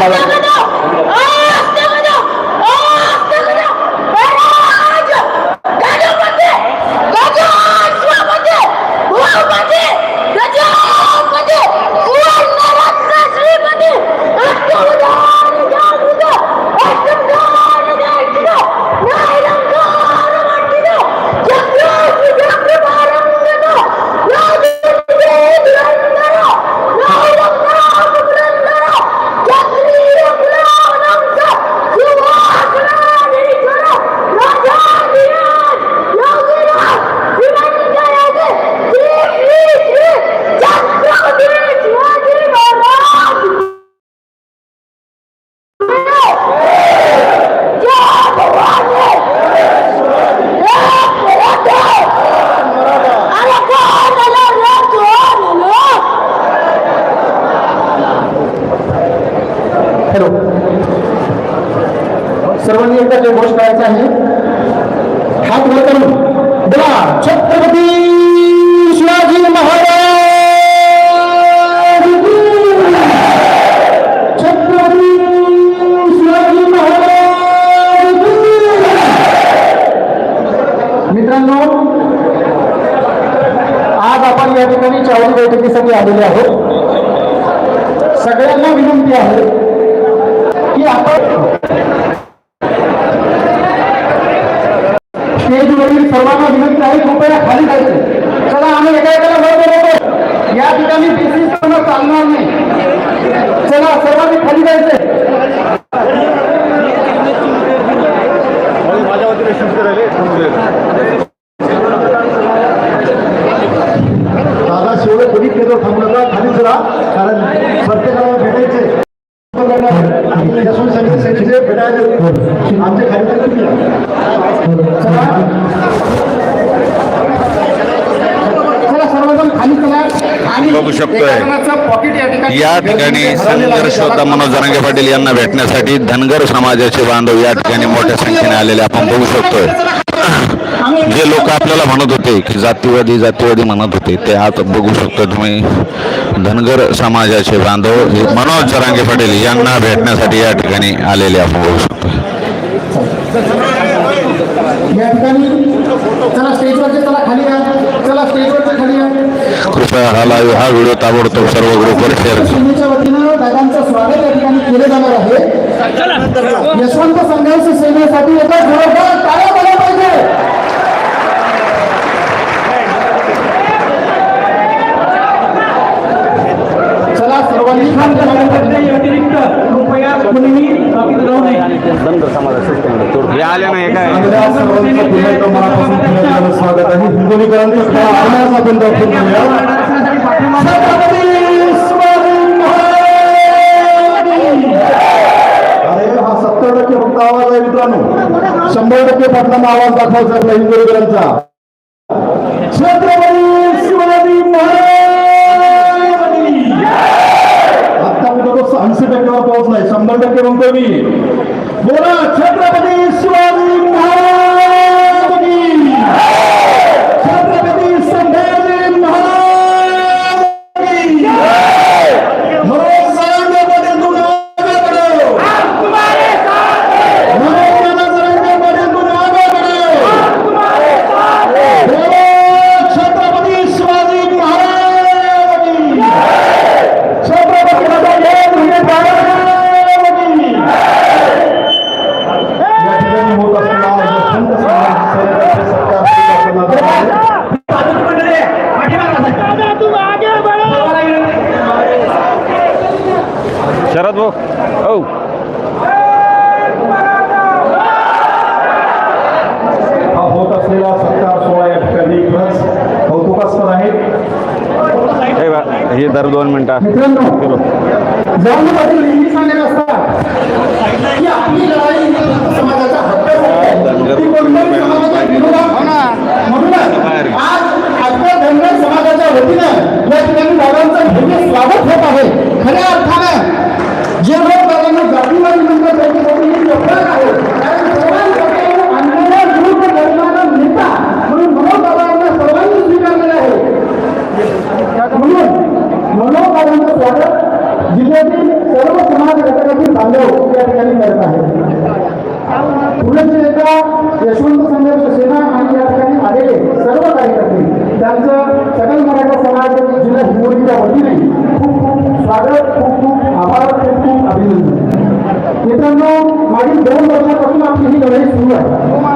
Kalau सर्वांनी एकदा जे घोष करायचा आहे. हात वर करून. बोला छत्रपती शिवाजी महाराज छत्रपती शिवाजी महाराज मित्रांनो आज आपण या ठिकाणी चावडी बैठकीसाठी आलेले आहोत. सगळ्यांना विनंती आहे की आपण स्टेजवरील सर्वांना विनंती आहे कृपया खाली जायचं. चला आम्ही एका एकाला वर बोलवतो या ठिकाणी बिझनेस करणं चालणार नाही. चला सर्वांनी खाली जायचंय दादा शेवट कधी केलं थांबू खाली चला कारण प्रत्येकाला भेटायचे समिती भेटायचे आमचे खाली तुम्ही या. बघू शकतोय. या ठिकाणी संघर श्रोता मनोज जरांगे पाटील यांना भेटण्यासाठी धनगर समाजाचे बांधव या ठिकाणी मोठ्या संख्येने आलेले आपण बघू शकतोय जे लोक आपल्याला म्हणत होते की जातीवादी जातीवादी म्हणत होते ते आज बघू शकतो तुम्ही. धनगर समाजाचे बांधव मनोज जरांगे पाटील यांना भेटण्यासाठी या ठिकाणी आलेले आपण बघू शकतो. कृपया हा लाईव्ह हा व्हिडिओ ताबडतोब सर्व ग्रुपवर शेअर स्वागत या ठिकाणी जाणार आहे यशवंत संघर्ष सेनेसाठी हे आले नाही काय? स्वागत आहे. हिंगोलीकरांनी थोडा आवाज आपण घेऊया. हा आहे मित्रांनो. शंभर टक्के पटनामा आवाज दाखवायचा आपल्या हिंगोलीकरांचा छत्रपती शिवाजी महाराज की! आता मी बघतो ऐंशी टक्क्यावर पोहोचलाय शंभर टक्के म्हणतोय मी बोला छत्रपती शिवाजी महाराज की छत्रपती संभाजी महाराज की मनोज जरांगे पाटील तुम आगे बढ़ो मनोज जरांगे पाटील तुम आगे बढ़ो बोलो छत्रपती शिवाजी महाराज की छत्रपती राजा जय भीम महाराज की या ठिकाणी होत असलेला यशवंत समाज सेनेचे सरकार आपल्याला शरद भाऊ हो हा होत असलेला सत्कार सोहळा या ठिकाणी खरंच कौतुकास्पद आहे हे बा, हे दर दोन मिनिटं मित्रांनो जाऊन पाटील नेहमी सांगत असतात Yeah. Oh